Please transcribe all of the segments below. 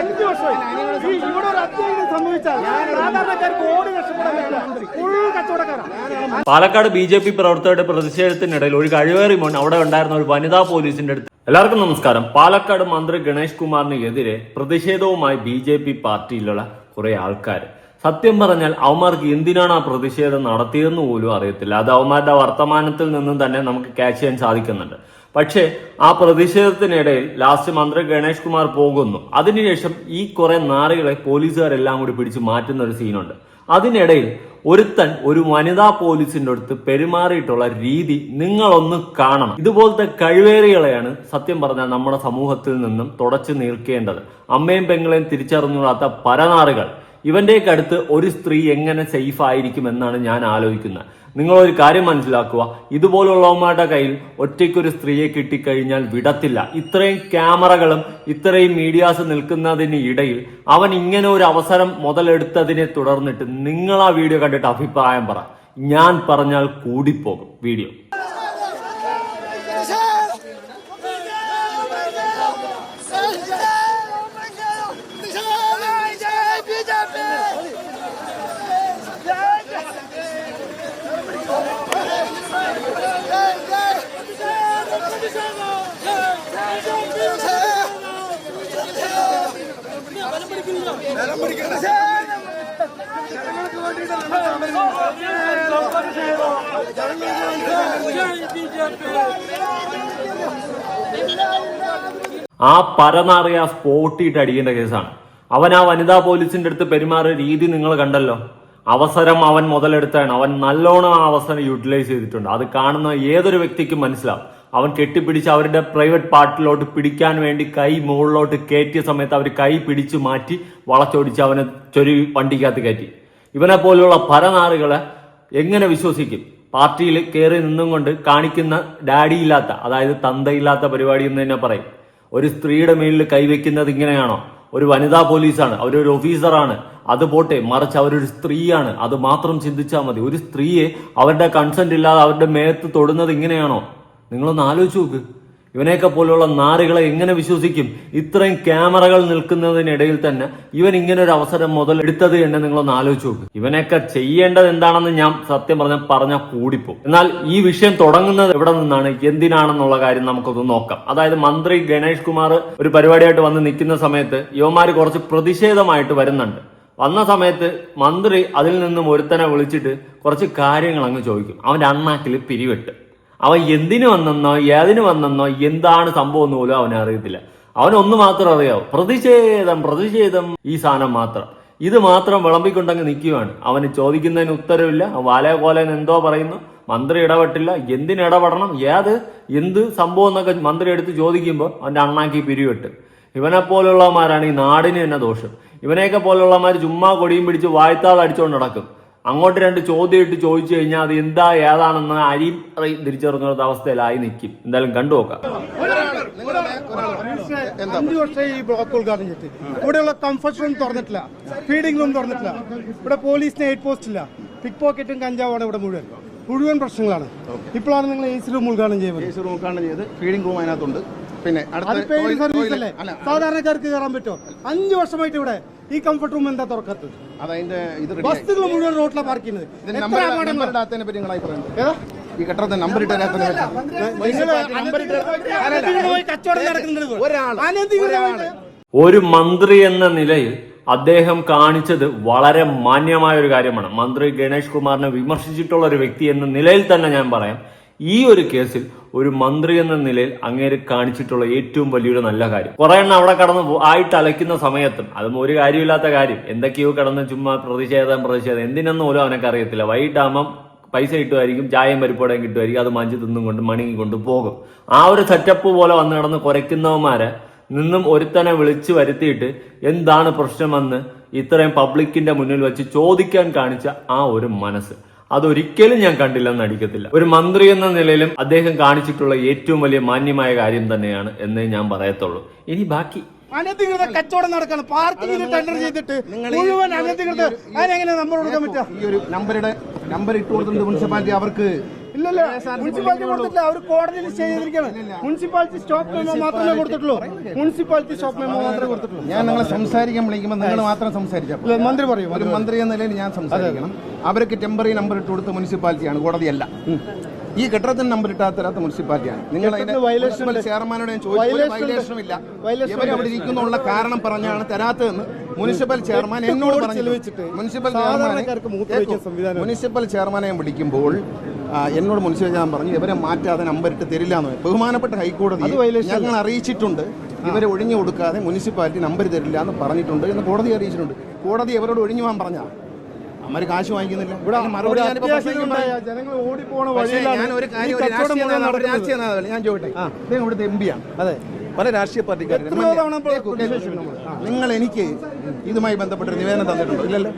അഞ്ച് വർഷമായി. ഇവിടെ ഒരു സംഭവിച്ചാൽ സാധാരണക്കാർക്ക് ഓടി പാലക്കാട് ബി ജെ പി പ്രവർത്തകരുടെ പ്രതിഷേധത്തിനിടയിൽ ഒരു കഴിവേറി മോൻ അവിടെ ഉണ്ടായിരുന്ന ഒരു വനിതാ പോലീസിന്റെ അടുത്ത് എല്ലാവർക്കും നമസ്കാരം. പാലക്കാട് മന്ത്രി ഗണേഷ് കുമാറിനെതിരെ പ്രതിഷേധവുമായി ബി ജെ പി പാർട്ടിയിലുള്ള കുറെ ആൾക്കാർ. സത്യം പറഞ്ഞാൽ അവന്മാർക്ക് എന്തിനാണ് ആ പ്രതിഷേധം നടത്തിയതെന്ന് പോലും അറിയത്തില്ല. അത് അവന്മാരുടെ വർത്തമാനത്തിൽ നിന്നും തന്നെ നമുക്ക് ക്യാച്ച് ചെയ്യാൻ സാധിക്കുന്നുണ്ട്. പക്ഷേ ആ പ്രതിഷേധത്തിനിടയിൽ ലാസ്റ്റ് മന്ത്രി ഗണേഷ് കുമാർ പോകുന്നു. അതിനുശേഷം ഈ കുറെ നാറികളെ പോലീസുകാരെല്ലാം കൂടി പിടിച്ച് മാറ്റുന്ന ഒരു സീനുണ്ട്. അതിനിടയിൽ ഒരുത്തൻ ഒരു വനിതാ പോലീസിന്റെ അടുത്ത് പെരുമാറിയിട്ടുള്ള രീതി നിങ്ങളൊന്ന് കാണണം. ഇതുപോലത്തെ കഴിവേറികളെയാണ് സത്യം പറഞ്ഞാൽ നമ്മുടെ സമൂഹത്തിൽ നിന്നും തുടച്ചു നീർക്കേണ്ടത്. അമ്മയും പെങ്ങളെയും തിരിച്ചറിഞ്ഞുകൂടാത്ത പരനാറുകൾ. ഇവന്റെയൊക്കെ അടുത്ത് ഒരു സ്ത്രീ എങ്ങനെ സേഫ് ആയിരിക്കും എന്നാണ് ഞാൻ ആലോചിക്കുന്നത്. നിങ്ങൾ ഒരു കാര്യം മനസ്സിലാക്കുക. ഇതുപോലുള്ളവന്മാരുടെ കയ്യിൽ ഒറ്റയ്ക്കൊരു സ്ത്രീയെ കിട്ടിക്കഴിഞ്ഞാൽ വിടത്തില്ല. ഇത്രയും ക്യാമറകളും ഇത്രയും മീഡിയാസ് നിൽക്കുന്നതിന് ഇടയിൽ അവൻ ഇങ്ങനെ ഒരു അവസരം മുതലെടുത്തതിനെ തുടർന്നിട്ട് നിങ്ങൾ ആ വീഡിയോ കണ്ടിട്ട് അഭിപ്രായം പറ. ഞാൻ പറഞ്ഞാൽ കൂടിപ്പോകും. വീഡിയോ. ആ പരനാറിയ സ്പോട്ടിട്ട് അടിക്കേണ്ട കേസാണ്. അവൻ ആ വനിതാ പോലീസിന്റെ അടുത്ത് പെരുമാറിയ രീതി നിങ്ങൾ കണ്ടല്ലോ. അവസരം അവൻ മുതലെടുത്താണ് അവൻ നല്ലോണം ആ അവസരം യൂട്ടിലൈസ് ചെയ്തിട്ടുണ്ട്. അത് കാണുന്ന ഏതൊരു വ്യക്തിക്കും മനസ്സിലാവും. അവൻ കെട്ടിപ്പിടിച്ച് അവരുടെ പ്രൈവറ്റ് പാർട്ടിലോട്ട് പിടിക്കാൻ വേണ്ടി കൈ മുകളിലോട്ട് കയറ്റിയ സമയത്ത് അവർ കൈ പിടിച്ചു മാറ്റി വളച്ചൊടിച്ച് അവനെ ചൊരി വണ്ടിക്കകത്ത് കയറ്റി. ഇവനെ പോലെയുള്ള പരനാറുകളെ എങ്ങനെ വിശ്വസിക്കും? പാർട്ടിയിൽ കയറി നിന്നും കൊണ്ട് കാണിക്കുന്ന ഡാഡി ഇല്ലാത്ത അതായത് തന്തയില്ലാത്ത പരിപാടി എന്ന് തന്നെ പറയും. ഒരു സ്ത്രീയുടെ മേലിൽ കൈവയ്ക്കുന്നത് ഇങ്ങനെയാണോ? ഒരു വനിതാ പോലീസാണ് അവരൊരു ഓഫീസറാണ്. അത് പോട്ടെ മറിച്ച് അവരൊരു സ്ത്രീയാണ്. അത് മാത്രം ചിന്തിച്ചാൽ മതി. ഒരു സ്ത്രീയെ അവരുടെ കൺസെന്റ് ഇല്ലാതെ അവരുടെ മേത്ത് തൊടുന്നത് ഇങ്ങനെയാണോ? നിങ്ങളൊന്ന് ആലോചിച്ച് നോക്ക്. ഇവനെയൊക്കെ പോലെയുള്ള നാറുകളെ എങ്ങനെ വിശ്വസിക്കും? ഇത്രയും ക്യാമറകൾ നിൽക്കുന്നതിനിടയിൽ തന്നെ ഇവൻ ഇങ്ങനെ ഒരു അവസരം മുതൽ എടുത്തത് എന്ന് നിങ്ങളൊന്ന് ആലോചിച്ച് നോക്ക്. ഇവനൊക്കെ ചെയ്യേണ്ടത് എന്താണെന്ന് ഞാൻ സത്യം പറഞ്ഞ പറഞ്ഞ കൂടിപ്പോ എന്നാൽ ഈ വിഷയം തുടങ്ങുന്നത് എവിടെ നിന്നാണ്? എന്തിനാണെന്നുള്ള കാര്യം നമുക്കൊന്ന് നോക്കാം. അതായത് മന്ത്രി ഗണേഷ് കുമാർ ഒരു പരിപാടിയായിട്ട് വന്ന് നിൽക്കുന്ന സമയത്ത് യുവമാര് കുറച്ച് പ്രതിഷേധമായിട്ട് വരുന്നുണ്ട്. വന്ന സമയത്ത് മന്ത്രി അതിൽ നിന്നും ഒരുത്തനെ വിളിച്ചിട്ട് കുറച്ച് കാര്യങ്ങൾ അങ്ങ് ചോദിക്കും. അവന്റെ അണ്ണാക്കിൽ പിരിവെട്ട്. അവൻ എന്തിനു വന്നെന്നോ ഏതിനു വന്നെന്നോ എന്താണ് സംഭവം എന്ന് പോലും അവനെ അറിയത്തില്ല. അവനൊന്ന് മാത്രം അറിയാവും. പ്രതിഷേധം പ്രതിഷേധം ഈ സാധനം മാത്രം. ഇത് മാത്രം വിളമ്പിക്കൊണ്ടങ്ങ് നിൽക്കുകയാണ് അവന് ചോദിക്കുന്നതിന് ഉത്തരവില്ല. വാലേ കോലേൻ എന്തോ പറയുന്നു. മന്ത്രി ഇടപെട്ടില്ല. എന്തിന് ഇടപെടണം? ഏത്? എന്ത് സംഭവം എന്നൊക്കെ മന്ത്രി എടുത്ത് ചോദിക്കുമ്പോൾ അവന്റെ അണ്ണാക്കി പിരിവിട്ട്. ഇവനെ പോലുള്ളവന്മാരാണ് ഈ നാടിന് തന്നെ ദോഷം. ഇവനെയൊക്കെ പോലുള്ളവന്മാർ ചുമ്മാ കൊടിയും പിടിച്ച് വായ്ത്താതെ അടിച്ചുകൊണ്ട് നടക്കും. അങ്ങോട്ട് രണ്ട് ചോദ്യം ഇട്ട് ചോദിച്ചു കഴിഞ്ഞാൽ അത് എന്താ ഏതാണെന്ന് അരി അറിയും തിരിച്ചറിഞ്ഞ അവസ്ഥയിലായി നിൽക്കും എന്തായാലും കണ്ടു നോക്കാം. അഞ്ച് വർഷമായി ഈ ബ്ലോക്ക് ഉദ്ഘാടനം ചെയ്തിട്ട്. ഇവിടെയുള്ള കംഫർട്ട് റൂം തുറന്നിട്ടില്ല. ഫീഡിംഗ് റൂം തുറന്നിട്ടില്ല. ഇവിടെ പോലീസിന് എയ്റ്റ് പോസ്റ്റ് ഇല്ല. പിക് പോക്കറ്റും കഞ്ചാവാണ് ഇവിടെ മുഴുവൻ. മുഴുവൻ പ്രശ്നങ്ങളാണ്. ഇപ്പോഴാണ് നിങ്ങൾ എ സി റൂം ഉദ്ഘാടനം ചെയ്യുന്നത് എ സി റൂം ഉദ്ഘാടനം ചെയ്ത് ഫീഡിംഗ് റൂം അതിനകത്തുണ്ട്. പിന്നെ അടുത്ത സർവീസ് അല്ലേ. സാധാരണക്കാർക്ക് കയറാൻ പറ്റുമോ? അഞ്ചു വർഷമായിട്ട് ഇവിടെ ഈ കംഫർട്ട് റൂം എന്താ തുറക്കത്തത്? അതതിന്റെ ഇത് ബസ്സുകൾ മുഴുവൻ റോട്ടിലാണ് പാർക്ക് ചെയ്യുന്നത്? ഈ കെട്ടിടത്തിന് നമ്പർ അനധികൃതമായിട്ട് ഒരു മന്ത്രി എന്ന നിലയിൽ അദ്ദേഹം കാണിച്ചത് വളരെ മാന്യമായ ഒരു കാര്യമാണ്. മന്ത്രി ഗണേഷ് കുമാറിനെ വിമർശിച്ചിട്ടുള്ള ഒരു വ്യക്തി എന്ന നിലയിൽ തന്നെ ഞാൻ പറയാം. ഈ ഒരു കേസിൽ ഒരു മന്ത്രി എന്ന നിലയിൽ അങ്ങേര് കാണിച്ചിട്ടുള്ള ഏറ്റവും വലിയൊരു നല്ല കാര്യം. കുറെ എണ്ണം അവിടെ കടന്ന് ആയിട്ട് അലയ്ക്കുന്ന സമയത്തും അതും ഒരു കാര്യമില്ലാത്ത കാര്യം. എന്തൊക്കെയോ കടന്ന് ചുമ്മാ പ്രതിഷേധം പ്രതിഷേധം. എന്തിനൊന്നും പോലും അവനൊക്കെ അറിയത്തില്ല. വൈകിട്ടാകുമ്പം പൈസ കിട്ടുമായിരിക്കും ചായയും പരിപ്പോടെയും കിട്ടുമായിരിക്കും. അത് മഞ്ചി തിന്നും കൊണ്ട് മണിങ്ങി കൊണ്ട് പോകും. ആ ഒരു സെറ്റപ്പ് പോലെ വന്ന് കിടന്ന് കുരയ്ക്കുന്നവന്മാരെ നിന്നും ഒരുത്തനെ വിളിച്ചു വരുത്തിയിട്ട് എന്താണ് പ്രശ്നമെന്ന് ഇത്രയും പബ്ലിക്കിന്റെ മുന്നിൽ വെച്ച് ചോദിക്കാൻ കാണിച്ച ആ ഒരു മനസ്സ്. അതൊരിക്കലും ഞാൻ കണ്ടില്ലെന്ന് അടിക്കത്തില്ല ഒരു മന്ത്രി എന്ന നിലയിലും അദ്ദേഹം കാണിച്ചിട്ടുള്ള ഏറ്റവും വലിയ മാന്യമായ കാര്യം തന്നെയാണ് എന്ന് ഞാൻ പറയത്തുള്ളൂ. ഇനി ബാക്കി. അനധികൃത കച്ചവടം നടക്കാണ്. പാർക്കിങ്ങിന് ടെൻഡർ ചെയ്തിട്ട് മുഴുവൻ അനധികൃത അതിനെങ്ങനെ നമ്പർ കൊടുക്കാൻ പറ്റുക? ഈ ഒരു നമ്പറുടെ നമ്പർ ഇട്ട് കൊടുത്തിട്ടുണ്ട് മുനിസിപ്പാലിറ്റി അവർക്ക് ഇല്ലല്ല മുനിസിപ്പാലിറ്റി കൊടുത്തിട്ടില്ല അവർ കോടതിയിൽ സ്റ്റേ ചെയ്തിരിക്കുകയാണ് മുനിസിപ്പാലിറ്റി സ്റ്റോപ്പ് മെമ്മോ മാത്രമേ കൊടുത്തിട്ടുള്ളൂ മുനിസിപ്പാലിറ്റി സ്റ്റോപ്പ് മെമ്മോ മാത്രമേ കൊടുത്തിട്ടുള്ളൂ ഞാൻ നിങ്ങളെ സംസാരിക്കാൻ വിളിക്കുമ്പോൾ നിങ്ങൾ മാത്രം സംസാരിച്ചു മന്ത്രി പറയും ഒരു മന്ത്രി എന്ന നിലയിൽ ഞാൻ സംസാരിക്കണം അവർക്ക് ടെമ്പററി നമ്പർ ഇട്ട് കൊടുത്ത മുനിസിപ്പാലിറ്റിയാണ് കോടതിയല്ല ഈ കെട്ടിടത്തിന് നമ്പർ ഇട്ടാത്തരാത്ത മുനിസിപ്പാലിറ്റിയാണ്. നിങ്ങൾ അതിന്റെ ചെയർമാനോട് ഞാൻ ചോദിച്ചു ഇല്ല. ഇരിക്കുന്നുള്ള കാരണം പറഞ്ഞാണ് തരാത്തതെന്ന് മുനിസിപ്പൽ ചെയർമാൻ എന്നോട് പറഞ്ഞു മുനിസിപ്പൽ ചെയർമാൻ മുനിസിപ്പൽ ചെയർമാനെ വിളിക്കുമ്പോൾ എന്നോട് മുനിസിപ്പൽ ഞാൻ പറഞ്ഞു ഇവരെ മാറ്റാതെ നമ്പർ ഇട്ട് തരില്ല എന്ന് ബഹുമാനപ്പെട്ട ഹൈക്കോടതി ഞങ്ങൾ അറിയിച്ചിട്ടുണ്ട്. ഇവരെ ഒഴിഞ്ഞു കൊടുക്കാതെ മുനിസിപ്പാലിറ്റി നമ്പർ തരില്ല എന്ന് പറഞ്ഞിട്ടുണ്ട് എന്ന് കോടതി അറിയിച്ചിട്ടുണ്ട്. കോടതി ഇവരോട് ഒഴിഞ്ഞു പോകാൻ പറഞ്ഞ അമ്മര് കാശ് വാങ്ങിക്കുന്നില്ല. ഇവിടെ മറുപടി. ജനങ്ങൾ ഓടിപ്പോണ ഞാൻ ഒരു കാര്യം ഒരു രാഷ്ട്രീയ നേതാവ്, ഒരു രാഷ്ട്രീയ നേതാവല്ല ഞാൻ ചോദിട്ടെ അദ്ദേഹം ഇവിടുത്തെ എം പിയാണ് അതെ. പല രാഷ്ട്രീയ പാർട്ടിക്കാരും. നിങ്ങൾ എനിക്ക് ഇതുമായി ബന്ധപ്പെട്ട നിവേദനം തന്നിട്ടുണ്ടോ. ഇല്ലല്ലോ?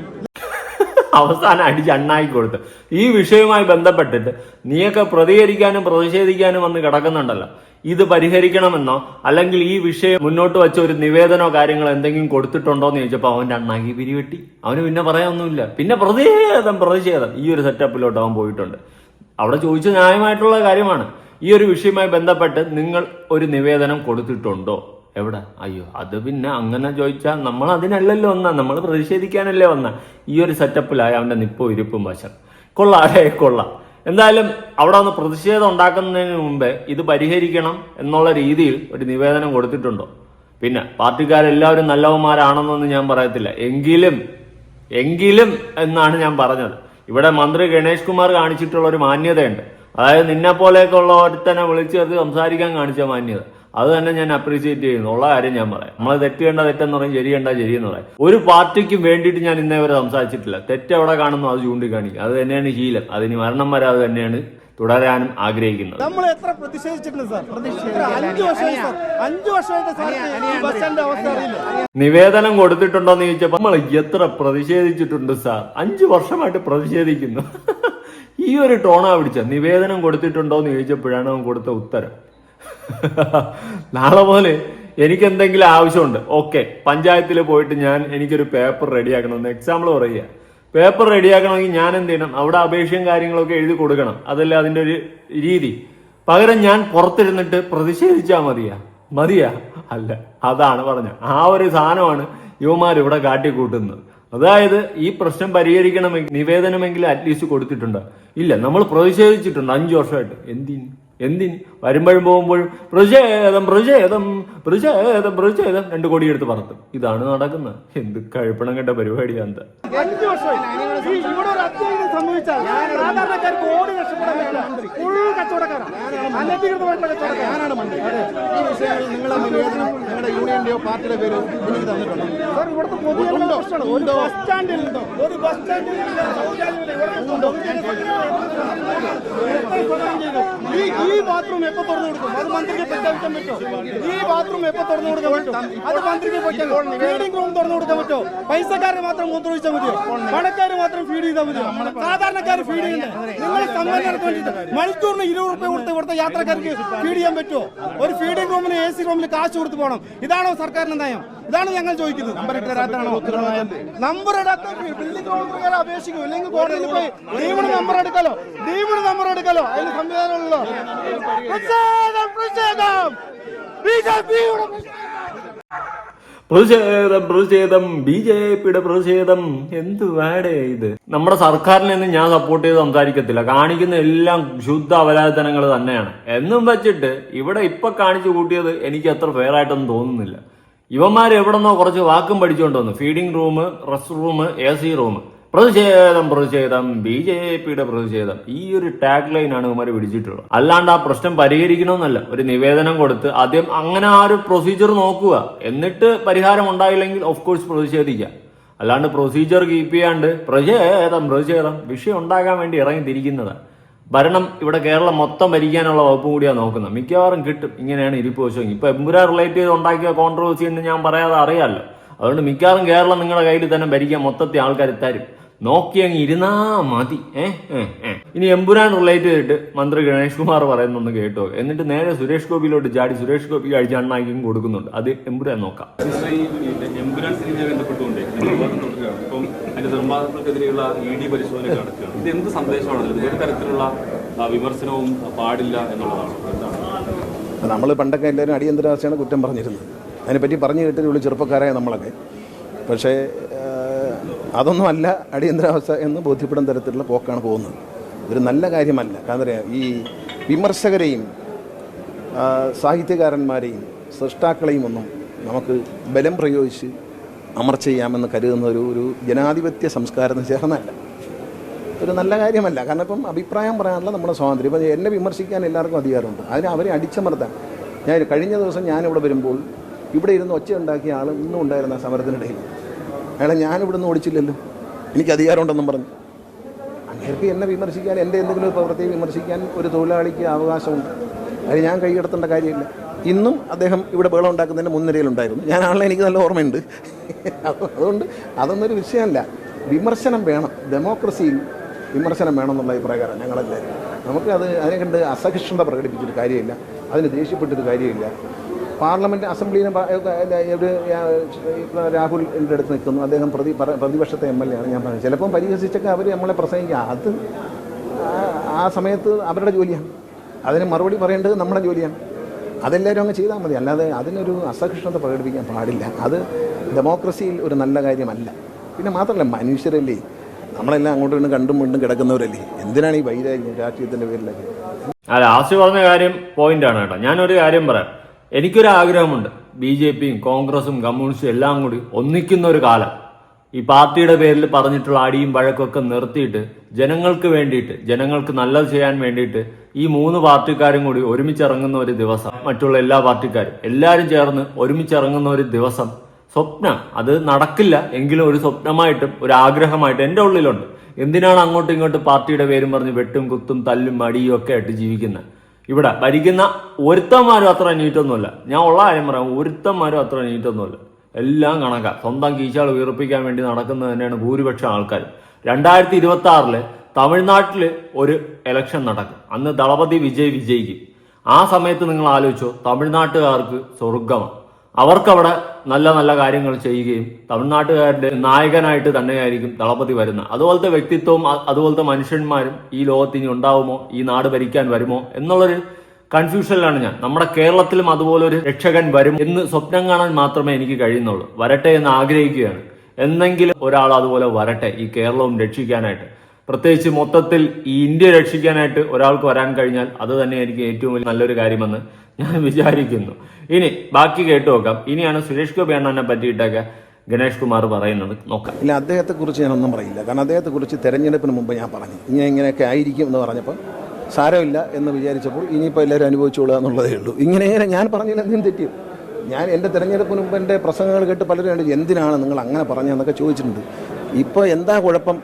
അവസാനം അടിച്ച് അണ്ണായി കൊടുത്ത്. ഈ വിഷയവുമായി ബന്ധപ്പെട്ടിട്ട് നീയൊക്കെ പ്രതികരിക്കാനും പ്രതിഷേധിക്കാനും വന്ന് കിടക്കുന്നുണ്ടല്ലോ. ഇത് പരിഹരിക്കണമെന്നോ അല്ലെങ്കിൽ ഈ വിഷയം മുന്നോട്ട് വെച്ച ഒരു നിവേദനോ കാര്യങ്ങളോ എന്തെങ്കിലും കൊടുത്തിട്ടുണ്ടോ എന്ന് ചോദിച്ചപ്പോൾ അവന്റെ അണ്ണാക്കി പിരിവെട്ടി അവന് പിന്നെ പറയാനൊന്നുമില്ല. പിന്നെ പ്രതിഷേധം പ്രതിഷേധം ഈ ഒരു സെറ്റപ്പിലോട്ട് അവൻ പോയിട്ടുണ്ട്. അവിടെ ചോദിച്ച ന്യായമായിട്ടുള്ള കാര്യമാണ്. ഈ ഒരു വിഷയവുമായി ബന്ധപ്പെട്ട് നിങ്ങൾ ഒരു നിവേദനം കൊടുത്തിട്ടുണ്ടോ? എവിടെ? അയ്യോ അത് പിന്നെ അങ്ങനെ ചോദിച്ചാൽ നമ്മൾ അതിനല്ലല്ലോ വന്ന. നമ്മൾ പ്രതിഷേധിക്കാനല്ലേ വന്ന. ഈ ഒരു സെറ്റപ്പിലായ അവന്റെ നിപ്പോ ഇരിപ്പും വശം. കൊള്ളാം അല്ലേ? കൊള്ളാം. എന്തായാലും അവിടെ ഒന്ന് പ്രതിഷേധം ഉണ്ടാക്കുന്നതിന് മുമ്പേ ഇത് പരിഹരിക്കണം എന്നുള്ള രീതിയിൽ ഒരു നിവേദനം കൊടുത്തിട്ടുണ്ടോ? പിന്നെ പാർട്ടിക്കാരെല്ലാവരും നല്ലവന്മാരാണെന്നൊന്നും ഞാൻ പറയത്തില്ല. എങ്കിലും എങ്കിലും എന്നാണ് ഞാൻ പറഞ്ഞത്. ഇവിടെ മന്ത്രി ഗണേഷ് കുമാർ കാണിച്ചിട്ടുള്ള ഒരു മാന്യതയുണ്ട്. അതായത് നിന്നെ പോലെയൊക്കെ ഉള്ള ഒരുത്തനെ വിളിച്ചു ചേർത്ത് സംസാരിക്കാൻ കാണിച്ച മാന്യത. അത് തന്നെ ഞാൻ അപ്രീഷിയേറ്റ് ചെയ്യുന്നു. ഉള്ള കാര്യം ഞാൻ പറയാം. നമ്മളെ തെറ്റ് കണ്ട തെറ്റെന്ന് പറയും ശരി കണ്ട ശരിയെന്ന് പറയും. ഒരു പാർട്ടിക്കും വേണ്ടിയിട്ട് ഞാൻ ഇന്നേ വരെ സംസാരിച്ചിട്ടില്ല. തെറ്റ് എവിടെ കാണുന്നു അത് ചൂണ്ടിക്കാണിക്കും അത് തന്നെയാണ് ശീലം. അതിന് മരണം വരെ അത് തന്നെയാണ് തുടരാനും ആഗ്രഹിക്കുന്നത്. നമ്മൾ എത്ര പ്രതിഷേധിച്ചിട്ടുണ്ട് സാർ? അഞ്ച് വർഷമായി വർഷമായിട്ട് നിവേദനം കൊടുത്തിട്ടുണ്ടോ എന്ന് ചോദിച്ചപ്പോൾ നമ്മൾ എത്ര പ്രതിഷേധിച്ചിട്ടുണ്ട് സാർ? അഞ്ചു വർഷമായിട്ട് പ്രതിഷേധിക്കുന്നു. ഈ ഒരു ടോണാ പിടിച്ച നിവേദനം കൊടുത്തിട്ടുണ്ടോ എന്ന് ചോദിച്ചപ്പോഴാണ് അവൻ കൊടുത്ത ഉത്തരം. നാളെ മുതൽ എനിക്ക് എന്തെങ്കിലും ആവശ്യമുണ്ട് ഓക്കെ. പഞ്ചായത്തിൽ പോയിട്ട് ഞാൻ എനിക്കൊരു പേപ്പർ റെഡിയാക്കണം എക്സാമ്പിൾ പറയുക. പേപ്പർ റെഡിയാക്കണമെങ്കിൽ ഞാൻ എന്ത് ചെയ്യണം? അവിടെ അപേക്ഷയും കാര്യങ്ങളൊക്കെ എഴുതി കൊടുക്കണം. അതല്ല അതിന്റെ ഒരു രീതി. പകരം ഞാൻ പുറത്തിരുന്നിട്ട് പ്രതിഷേധിച്ചാൽ മതിയാ? മതിയാ? അല്ല അതാണ് പറഞ്ഞത്. ആ ഒരു സാധനമാണ് യുവമാർ ഇവിടെ കാട്ടിക്കൂട്ടുന്നത്. അതായത് ഈ പ്രശ്നം പരിഹരിക്കണമെങ്കിൽ നിവേദനമെങ്കിലും അറ്റ്ലീസ്റ്റ് കൊടുത്തിട്ടുണ്ട്. ഇല്ല നമ്മൾ പ്രതിഷേധിച്ചിട്ടുണ്ട് അഞ്ചു വർഷമായിട്ട്. എന്തിന്? എന്തിന് വരുമ്പോഴും പോകുമ്പോഴും പ്രചേതം പ്രചേതം പ്രചേതം പ്രചേതം രണ്ട് കോടി എടുത്ത് പറത്തും. ഇതാണ് നടക്കുന്നത്. എന്ത് കഴിപ്പണം കണ്ട പരിപാടിയാ എന്താ? സംഭവിച്ചാൽ സാധാരണക്കാർക്ക് കോടി പറ്റില്ല ഫുൾ കച്ചവടക്കാരാണ് അനധികൃതമായിട്ടുള്ള കച്ചവടക്കാരാണ് ഞാനാണ് മന്ത്രി. ഈ വിഷയങ്ങളിൽ നിങ്ങളെ നിവേദനം നിങ്ങളുടെ യൂണിയന്റെയോ പാർട്ടിയുടെ പേരോ എനിക്ക് തന്നിട്ടുണ്ടോ. സാർ ഇവിടുത്തെ പൊതുജന പ്രശ്നമാണ്. ഒരു ഉണ്ടോ? ബസ് സ്റ്റാൻഡിൽ ഒരു ബസ് സ്റ്റാൻഡിൽ ചെയ്തു? ഈ ഈ ബാത്റൂം എപ്പോ തുറന്നു കൊടുക്കും? അത് മന്ത്രിക്ക് പ്രഖ്യാപിക്കാൻ പറ്റുമോ ഈ ബാത്റൂം എപ്പോ തുറന്നു കൊടുക്കാൻ പറ്റും? അത് മന്ത്രിക്ക് ഫീഡിംഗ് റൂം തുറന്നു കൊടുക്കാൻ പറ്റുമോ? പൈസക്കാരെ മാത്രം മൂത്രം ഒഴിച്ചാൽ മതിയോ പണക്കാർ മാത്രം ഫീഡ് ചെയ്താൽ മതിയോ? സാധാരണക്കാർ ഫീഡ് ചെയ്യുന്നത്. നിങ്ങൾ സമ്മേളനത്തിന് വേണ്ടിയിട്ട് മണിക്കൂറിന് ഇരുപത് റുപ്യ കൊടുത്ത് ഇവിടുത്തെ യാത്രക്കാർക്ക് ഫീഡ് ചെയ്യാൻ പറ്റുമോ? ഒരു ഫീഡിംഗ് റൂമിന് എ സി റൂമിൽ കാശ് കൊടുത്ത് പോകണം. ഇതാണോ സർക്കാരിന്റെ നയം? ഇതാണ് ഞങ്ങൾ ചോദിക്കുന്നത്. നമ്പർ ഇട്ട് തരാത്താണോ നമ്പർ ഇടാത്ത ബിൽഡിംഗ് കൗൺസിലുകാരെ അപേക്ഷിക്കും. ഇല്ലെങ്കിൽ കോടതിയിൽ പോയി ഡീമിന് നമ്പർ എടുക്കാലോ? ഡീമിന് നമ്പർ എടുക്കാലോ? അതിന് സംവിധാനമുള്ളോ പ്രതിഷേധം പ്രതിഷേധം ബിജെപിയുടെ പ്രതിഷേധം പ്രതിഷേധം ബി ജെ പിയുടെ പ്രതിഷേധം. എന്ത് വേടേ ഇത്? നമ്മുടെ സർക്കാരിനൊന്നും ഞാൻ സപ്പോർട്ട് ചെയ്ത് സംസാരിക്കത്തില്ല. കാണിക്കുന്ന എല്ലാം ശുദ്ധ അപരാധനങ്ങൾ തന്നെയാണ്. എന്നും വെച്ചിട്ട് ഇവിടെ ഇപ്പൊ കാണിച്ചു കൂട്ടിയത് എനിക്ക് അത്ര ഫെയർ ആയിട്ടൊന്നും തോന്നുന്നില്ല. ഇവന്മാർ എവിടെന്നോ കുറച്ച് വാക്കും പഠിച്ചുകൊണ്ട് വന്നു. Feeding room rest room A C room പ്രതിഷേധം പ്രതിഷേധം ബി ജെ പിയുടെ പ്രതിഷേധം. ഈ ഒരു ടാഗ് ആണ് ഇവന്മാർ പിടിച്ചിട്ടുള്ളത്. അല്ലാണ്ട് ആ പ്രശ്നം പരിഹരിക്കണമെന്നല്ല. ഒരു നിവേദനം കൊടുത്ത് ആദ്യം അങ്ങനെ ആ ഒരു പ്രൊസീജിയർ നോക്കുക. എന്നിട്ട് പരിഹാരം ഉണ്ടായില്ലെങ്കിൽ ഓഫ് കോഴ്സ് പ്രതിഷേധിക്കുക അല്ലാണ്ട് പ്രൊസീജിയർ കീപ്പ് ചെയ്യാണ്ട് പ്രതിഷേധം പ്രതിഷേധം വിഷയം ഉണ്ടാകാൻ വേണ്ടി ഇറങ്ങി തിരിക്കുന്നതാണ് ഭരണം ഇവിടെ കേരളം മൊത്തം ഭരിക്കാനുള്ള വകുപ്പും കൂടിയാണ് നോക്കുന്നത്. മിക്കവാറും കിട്ടും. ഇങ്ങനെയാണ് ഇരിപ്പ് വശം ഇപ്പൊ എമ്പുരാ റിലേറ്റ് ചെയ്ത് ഉണ്ടാക്കിയ കോൺട്രവേഴ്സി എന്ന് ഞാൻ പറയാതെ അറിയാമല്ലോ അതുകൊണ്ട് മിക്കവാറും കേരളം നിങ്ങളുടെ കയ്യിൽ തന്നെ ഭരിക്കാൻ മൊത്തത്തിൽ ആൾക്കാർ തരും. നോക്കി അങ്ങ് ഇരുന്നാ മതി. ഇനി എമ്പുരാൻ റിലേറ്റ് ചെയ്തിട്ട് മന്ത്രി ഗണേഷ് കുമാർ പറയുന്നൊന്ന് കേട്ടോ എന്നിട്ട് നേരെ സുരേഷ് ഗോപിയിലോട്ട് ചാടി സുരേഷ് ഗോപി കഴിച്ച് അണ്ണാക്കിയും കൊടുക്കുന്നുണ്ട്. അത് എമ്പുരാൻ നോക്കാം. സിസ്റ്റർ, ഈ ഈ എമ്പുരാൻ സിനിമയെ ബന്ധപ്പെട്ടുകൊണ്ട് വിവാദം തുടരുകയാണ് ഇപ്പം അതിന്റെ നിർമ്മാതാക്കൾക്കെതിരെയുള്ള ഇ ഡി പരിശോധന നടക്കുകയാണ്. ഇത് എന്ത് സന്ദേശമാണ് നൽകുന്നത് ഒരു തരത്തിലുള്ള വിമർശനവും പാടില്ല എന്നുള്ളതാണ്. നമ്മൾ പണ്ടൊക്കെ എല്ലാവരും അടിയന്തരാവസ്ഥയാണ് കുറ്റം പറഞ്ഞിരുന്നത്. അതിനെപ്പറ്റി പറഞ്ഞു കേട്ടതേ ഉള്ളൂ ചെറുപ്പക്കാരായ നമ്മളൊക്കെ. പക്ഷേ അതൊന്നുമല്ല അടിയന്തരാവസ്ഥ എന്ന് ബോധ്യപ്പെടുന്ന തരത്തിലുള്ള പോക്കാണ് പോകുന്നത്. ഇതൊരു നല്ല കാര്യമല്ല. കാരണം പറയുക, ഈ വിമർശകരെയും സാഹിത്യകാരന്മാരെയും സൃഷ്ടാക്കളെയും ഒന്നും നമുക്ക് ബലം പ്രയോഗിച്ച് അമർച്ച ചെയ്യാമെന്ന് കരുതുന്ന ഒരു ഒരു ജനാധിപത്യ സംസ്കാരത്തിന് ചേർന്നല്ല ഒരു നല്ല കാര്യമല്ല. കാരണം ഇപ്പം അഭിപ്രായം പറയാനുള്ള നമ്മുടെ സ്വാതന്ത്ര്യം. ഇപ്പം എന്നെ വിമർശിക്കാൻ എല്ലാവർക്കും അധികാരമുണ്ട്. അതിന് അവരെ അടിച്ചമർത്താൻ. ഞാൻ കഴിഞ്ഞ ദിവസം ഞാനിവിടെ വരുമ്പോൾ ഇവിടെ ഇരുന്ന് ഒച്ച ഉണ്ടാക്കിയ ആൾ ഇന്നും ഉണ്ടായിരുന്ന സമരത്തിനിടയിൽ. അയാളെ ഞാനിവിടെ നിന്ന് ഓടിച്ചില്ലല്ലോ. എനിക്ക് അധികാരമുണ്ടെന്നും പറഞ്ഞു. അങ്ങേർക്ക് എന്നെ വിമർശിക്കാൻ എന്റെ എന്തെങ്കിലും ഒരു പ്രവൃത്തിയെ വിമർശിക്കാൻ ഒരു തൊഴിലാളിക്ക് അവകാശമുണ്ട്. അത് ഞാൻ കൈകടത്തേണ്ട കാര്യമില്ല. ഇന്നും അദ്ദേഹം ഇവിടെ ബഹളം ഉണ്ടാക്കുന്നതിന്റെ മുൻനിരയിലുണ്ടായിരുന്നു. ഞാൻ ആളെ എനിക്ക് നല്ല ഓർമ്മയുണ്ട്. അതുകൊണ്ട് അതൊന്നൊരു വിഷയമല്ല. വിമർശനം വേണം. ഡെമോക്രസിയിൽ വിമർശനം വേണം എന്നുള്ള അഭിപ്രായക്കാരാണ് ഞങ്ങളെല്ലാവരും. നമുക്ക് അത് അതിനെ കണ്ട് അസഹിഷ്ണുത പ്രകടിപ്പിച്ചിട്ട് കാര്യമില്ല. അതിന് ദേഷ്യപ്പെട്ടൊരു കാര്യമില്ല. പാർലമെന്റ് അസംബ്ലിയിലും ഒരു രാഹുൽ രാഹുലിന്റെ അടുത്ത് നിൽക്കുന്നു. അദ്ദേഹം പ്രതി പ്രതിപക്ഷത്തെ എം എൽ എ ആണ്. ഞാൻ പറഞ്ഞത് ചിലപ്പം പരിഹസിച്ചൊക്കെ അവർ നമ്മളെ പ്രസംഗിക്കുക അത് ആ- സമയത്ത് അവരുടെ ജോലിയാണ്. അതിന് മറുപടി പറയേണ്ടത് നമ്മുടെ ജോലിയാണ്. അതെല്ലാവരും അങ്ങ് ചെയ്താൽ മതി. അല്ലാതെ അതിനൊരു അസഹിഷ്ണുത പ്രകടിപ്പിക്കാൻ പാടില്ല. അത് ഡെമോക്രസിയിൽ ഒരു നല്ല കാര്യമല്ല. പിന്നെ മാത്രമല്ല മനുഷ്യരല്ലേ? നമ്മളെല്ലാം അങ്ങോട്ടും ഇങ്ങോട്ടും കണ്ടും വീണ്ടും കിടക്കുന്നവരല്ലേ? എന്തിനാണ് ഈ വൈരാഗ്യം രാഷ്ട്രീയത്തിന്റെ പേരിലൊക്കെ? അല്ല ലാസ്റ്റ് പറഞ്ഞ കാര്യം പോയിന്റ് ആണ് കേട്ടോ. ഞാനൊരു കാര്യം പറയാം. എനിക്കൊരു ആഗ്രഹമുണ്ട് ബി ജെ പിയും കോൺഗ്രസും കമ്മ്യൂണിസ്റ്റും എല്ലാം കൂടി ഒന്നിക്കുന്ന ഒരു കാലം. ഈ പാർട്ടിയുടെ പേരിൽ പറഞ്ഞിട്ടുള്ള അടിയും വഴക്കൊക്കെ നിർത്തിയിട്ട് ജനങ്ങൾക്ക് വേണ്ടിയിട്ട് ജനങ്ങൾക്ക് നല്ലത് ചെയ്യാൻ വേണ്ടിയിട്ട് ഈ മൂന്ന് പാർട്ടിക്കാരും കൂടി ഒരുമിച്ചിറങ്ങുന്ന ഒരു ദിവസം. മറ്റുള്ള എല്ലാ പാർട്ടിക്കാരും എല്ലാവരും ചേർന്ന് ഒരുമിച്ചിറങ്ങുന്ന ഒരു ദിവസം. സ്വപ്നം അത് നടക്കില്ല. എങ്കിലും ഒരു സ്വപ്നമായിട്ടും ഒരു ആഗ്രഹമായിട്ടും എന്റെ ഉള്ളിലുണ്ട്. എന്തിനാണ് അങ്ങോട്ടും ഇങ്ങോട്ടും പാർട്ടിയുടെ പേരും പറഞ്ഞ് വെട്ടും കുത്തും തല്ലും അടിയും ഒക്കെ ആയിട്ട് ജീവിക്കുന്നത്? ഇവിടെ ഭരിക്കുന്ന ഒരുത്തന്മാരും അത്ര നീറ്റൊന്നുമല്ല ഞാൻ ഉള്ള കാര്യം പറയാം ഒരുത്തന്മാരും അത്ര നീറ്റൊന്നുമല്ല എല്ലാം കണക്കാം. സ്വന്തം കീശകൾ വീർപ്പിക്കാൻ വേണ്ടി നടക്കുന്നത് തന്നെയാണ് ഭൂരിപക്ഷം ആൾക്കാർ. രണ്ടായിരത്തി ഇരുപത്തി ആറിൽ തമിഴ്നാട്ടിൽ ഒരു ഇലക്ഷൻ നടക്കും. അന്ന് ദളപതി വിജയ് വിജയിക്കും. ആ സമയത്ത് നിങ്ങൾ ആലോചിച്ചോ തമിഴ്നാട്ടുകാർക്ക് സ്വർഗമാണ് അവർക്കവിടെ നല്ല നല്ല കാര്യങ്ങൾ ചെയ്യുകയും തമിഴ്നാട്ടുകാരുടെ നായകനായിട്ട് തന്നെയായിരിക്കും ദളപതി വരുന്നത് അതുപോലത്തെ വ്യക്തിത്വവും അതുപോലത്തെ മനുഷ്യന്മാരും ഈ ലോകത്ത് ഇനി ഉണ്ടാവുമോ? ഈ നാട് ഭരിക്കാൻ വരുമോ? എന്നുള്ളൊരു കൺഫ്യൂഷനിലാണ് ഞാൻ. നമ്മുടെ കേരളത്തിലും അതുപോലൊരു രക്ഷകൻ വരും എന്ന് സ്വപ്നം കാണാൻ മാത്രമേ എനിക്ക് കഴിയുന്നുള്ളൂ. വരട്ടെ എന്ന് ആഗ്രഹിക്കുകയാണ്. എന്നെങ്കിലും ഒരാൾ അതുപോലെ വരട്ടെ ഈ കേരളവും രക്ഷിക്കാനായിട്ട്. പ്രത്യേകിച്ച് മൊത്തത്തിൽ ഈ ഇന്ത്യ രക്ഷിക്കാനായിട്ട് ഒരാൾക്ക് വരാൻ കഴിഞ്ഞാൽ അത് തന്നെ എനിക്ക് ഏറ്റവും വലിയ നല്ലൊരു കാര്യമെന്ന് ഞാൻ വിചാരിക്കുന്നു. ഇനി ബാക്കി കേട്ടു നോക്കാം. ഇനിയാണ് സുരേഷ് ഗോപി അണ്ണനെ പറ്റിയിട്ടൊക്കെ ഗണേഷ് കുമാർ പറയുന്നത്. നോക്കാം. ഇല്ല അദ്ദേഹത്തെക്കുറിച്ച് ഞാനൊന്നും പറയില്ല. കാരണം അദ്ദേഹത്തെക്കുറിച്ച് തെരഞ്ഞെടുപ്പിന് മുമ്പ് ഞാൻ പറഞ്ഞു. ഇങ്ങനെ ഇങ്ങനെയൊക്കെ ആയിരിക്കും എന്ന് പറഞ്ഞപ്പോൾ സാരമില്ല എന്ന് വിചാരിച്ചപ്പോൾ ഇനിയിപ്പോൾ എല്ലാവരും അനുഭവിച്ചോളുക എന്നുള്ളതേ ഉള്ളൂ. ഇങ്ങനെ ഇങ്ങനെ ഞാൻ പറഞ്ഞില്ല എന്തും തെറ്റി. ഞാൻ എന്റെ തെരഞ്ഞെടുപ്പിന് മുമ്പ് എന്റെ പ്രസംഗങ്ങൾ കേട്ട് പലരും കണ്ടു എന്തിനാണ് നിങ്ങൾ അങ്ങനെ പറഞ്ഞതെന്നൊക്കെ ചോദിച്ചിട്ടുണ്ട്. ഇപ്പോൾ എന്താ കുഴപ്പം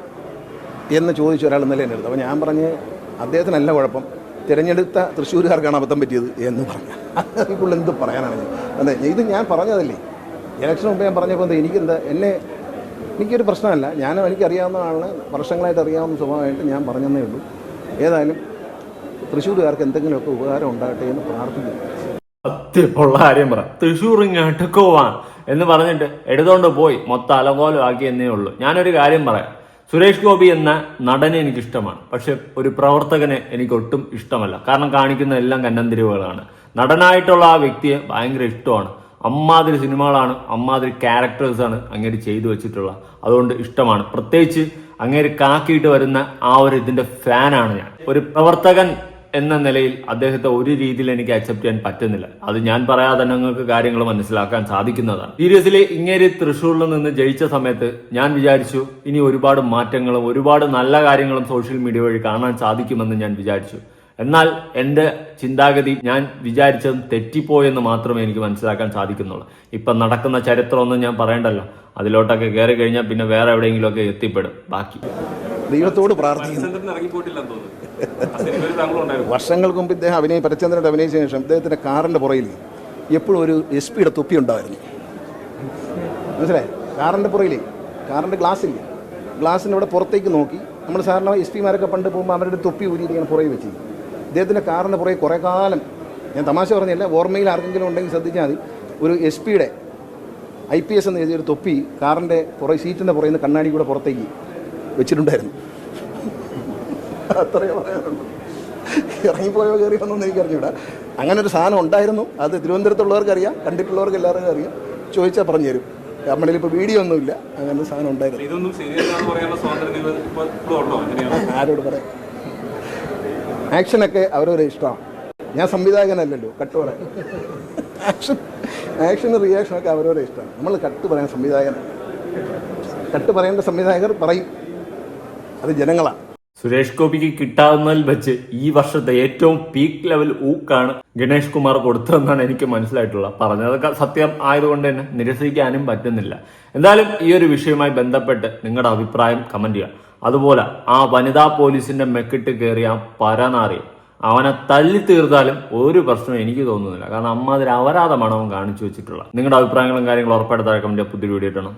എന്ന് ചോദിച്ച ഒരാൾ ഇന്നലെ അപ്പോൾ ഞാൻ പറഞ്ഞ് അദ്ദേഹത്തിനല്ല കുഴപ്പം. തിരഞ്ഞെടുത്ത തൃശ്ശൂരുകാർക്കാണ് അബദ്ധം പറ്റിയത് എന്ന് പറഞ്ഞു അതിനുള്ള എന്ത് പറയാനാണ്? അതെ ഇത് ഞാൻ പറഞ്ഞതല്ലേ? ഇലക്ഷൻ മുമ്പ് ഞാൻ പറഞ്ഞപ്പോൾ എന്താ എനിക്കെന്താ എന്നെ എനിക്കൊരു പ്രശ്നമല്ല. ഞാൻ എനിക്കറിയാവുന്ന ആളിനെ വർഷങ്ങളായിട്ട് അറിയാവുന്ന സ്വഭാവമായിട്ട് ഞാൻ പറഞ്ഞതേ ഉള്ളൂ. ഏതായാലും തൃശ്ശൂരുകാർക്ക് എന്തെങ്കിലുമൊക്കെ ഉപകാരം ഉണ്ടാകട്ടെ എന്ന് പ്രാർത്ഥിക്കുന്നു. സത്യമുള്ള കാര്യം പറ. തൃശ്ശൂർ ഇങ്ങോട്ട് പോവാൻ എന്ന് പറഞ്ഞിട്ട് എടുത്തോണ്ട് പോയി. മൊത്തം അലകോലമാക്കി എന്നേ ഉള്ളൂ. ഞാനൊരു കാര്യം പറയാം. സുരേഷ് ഗോപി എന്ന നടനെ എനിക്കിഷ്ടമാണ്. പക്ഷെ ഒരു പ്രവർത്തകനെ എനിക്ക് ഒട്ടും ഇഷ്ടമല്ല. കാരണം കാണിക്കുന്ന എല്ലാം കന്നന്തിരിവുകളാണ്. നടനായിട്ടുള്ള ആ വ്യക്തിയെ ഭയങ്കര ഇഷ്ടമാണ്. അമ്മാതിരി സിനിമകളാണ് അമ്മാതിരി ക്യാരക്ടേഴ്സാണ് അങ്ങേര് ചെയ്തു വെച്ചിട്ടുള്ള. അതുകൊണ്ട് ഇഷ്ടമാണ്. പ്രത്യേകിച്ച് അങ്ങേര് കാക്കിയിട്ട് വരുന്ന ആ ഒരു ഇതിന്റെ ഫാനാണ് ഞാൻ. ഒരു പ്രവർത്തകൻ എന്ന നിലയിൽ അദ്ദേഹത്തെ ഒരു രീതിയിൽ എനിക്ക് അക്സെപ്റ്റ് ചെയ്യാൻ പറ്റുന്നില്ല. അത് ഞാൻ പറയാതെ തന്നെ നിങ്ങൾക്ക് കാര്യങ്ങൾ മനസ്സിലാക്കാൻ സാധിക്കുന്നതാണ്. സീരിയസ്ലി ഇങ്ങേരി തൃശ്ശൂരിൽ നിന്ന് ജയിച്ച സമയത്ത് ഞാൻ വിചാരിച്ചു ഇനി ഒരുപാട് മാറ്റങ്ങളും ഒരുപാട് നല്ല കാര്യങ്ങളും സോഷ്യൽ മീഡിയ വഴി കാണാൻ സാധിക്കുമെന്ന് ഞാൻ വിചാരിച്ചു. എന്നാൽ എന്റെ ചിന്താഗതി ഞാൻ വിചാരിച്ചതും തെറ്റിപ്പോയെന്ന് മാത്രമേ എനിക്ക് മനസ്സിലാക്കാൻ സാധിക്കുന്നുള്ളൂ. ഇപ്പം നടക്കുന്ന ചരിത്രമൊന്നും ഞാൻ പറയണ്ടല്ലോ. അതിലോട്ടൊക്കെ കയറി കഴിഞ്ഞാൽ പിന്നെ വേറെ എവിടെയെങ്കിലുമൊക്കെ എത്തിപ്പെടും. ബാക്കി. ദൈവത്തോട് പ്രാർത്ഥിക്കുന്നു. വർഷങ്ങൾക്ക് മുമ്പ് ഇദ്ദേഹം അഭിനയ പരചന്ദ്രന്റെ അഭിനയിച്ച ശേഷം ഇദ്ദേഹത്തിന്റെ കാറിന്റെ പുറയിൽ എപ്പോഴും ഒരു എസ് പിയുടെ തൊപ്പി ഉണ്ടായിരുന്നു. മനസ്സിലായി? കാറിന്റെ പുറയിലേ കാറിന്റെ ഗ്ലാസ്സില്ല? ഗ്ലാസ്സിന്റെ ഇവിടെ പുറത്തേക്ക് നോക്കി. നമ്മൾ സാധാരണ എസ് പിമാരൊക്കെ പണ്ട് പോകുമ്പോൾ അവരുടെ തൊപ്പി ഊരിയിരിക്കുന്ന പുറകെ വെച്ച്. ഇദ്ദേഹത്തിന്റെ കാറിന്റെ പുറകെ കുറേ കാലം ഞാൻ തമാശ പറഞ്ഞില്ല ഓർമ്മയിൽ ആർക്കെങ്കിലും ഉണ്ടെങ്കിൽ ശ്രദ്ധിച്ചാൽ മതി. ഒരു എസ് പിയുടെ ഐ പി എസ് എന്ന് എഴുതിയൊരു തൊപ്പി കാറിന്റെ പുറകെ സീറ്റിന്റെ പുറകെ നിന്ന് കണ്ണാടി കൂടെ പുറത്തേക്ക്. വെച്ചിട്ടുണ്ടായിരുന്നു. അത്രയേ പറയാറുള്ളൂ ഇറങ്ങിപ്പോയോ കയറി വന്നൊന്നും എനിക്കറിഞ്ഞൂടാ. അങ്ങനെ ഒരു സാധനം ഉണ്ടായിരുന്നു. അത് തിരുവനന്തപുരത്തുള്ളവർക്ക് അറിയാം കണ്ടിട്ടുള്ളവർക്ക് എല്ലാവർക്കും അറിയാം. ചോദിച്ചാൽ പറഞ്ഞു തരും നമ്മളിൽ ഇപ്പോൾ വീഡിയോ ഒന്നുമില്ല അങ്ങനെ ഒരു സാധനം ഉണ്ടായിരുന്നു. ആരോട് പറയാം? ആക്ഷനൊക്കെ അവരവരെ ഇഷ്ടമാണ്. ഞാൻ സംവിധായകനല്ലല്ലോ കട്ട് പറയാൻ ആക്ഷൻ ആക്ഷനും റിയാക്ഷനൊക്കെ അവരവരെ ഇഷ്ടമാണ്. നമ്മൾ കട്ട് പറയാൻ സംവിധായകനാണ് കട്ട് പറയേണ്ട സംവിധായകർ പറയും. അത് ജനങ്ങളാണ് സുരേഷ് ഗോപിക്ക് കിട്ടാവുന്നതിൽ വെച്ച് ഈ വർഷത്തെ ഏറ്റവും പീക്ക് ലെവൽ ഊക്കാണ് ഗണേഷ് കുമാർ കൊടുത്തതെന്നാണ് എനിക്ക് മനസ്സിലായിട്ടുള്ളത്. പറഞ്ഞതൊക്കെ സത്യം ആയതുകൊണ്ട് തന്നെ നിരസിക്കാനും പറ്റുന്നില്ല. എന്തായാലും ഈ ഒരു വിഷയവുമായി ബന്ധപ്പെട്ട് നിങ്ങളുടെ അഭിപ്രായം കമന്റ് ചെയ്യുക. അതുപോലെ ആ വനിതാ പോലീസിന്റെ മെക്കിട്ട് കയറിയ ആ പരനാറി അവനെ തല്ലി തീർത്താലും ഒരു പ്രശ്നവും എനിക്ക് തോന്നുന്നില്ല. കാരണം അമ്മാതിരി അപരാധമാണ് അവൻ കാണിച്ചു വെച്ചിട്ടുള്ളത്. നിങ്ങളുടെ അഭിപ്രായങ്ങളും കാര്യങ്ങളും ഉറപ്പായിട്ട് താഴെ കമന്റ് പുതിയ വീഡിയോ ഇട്ടണം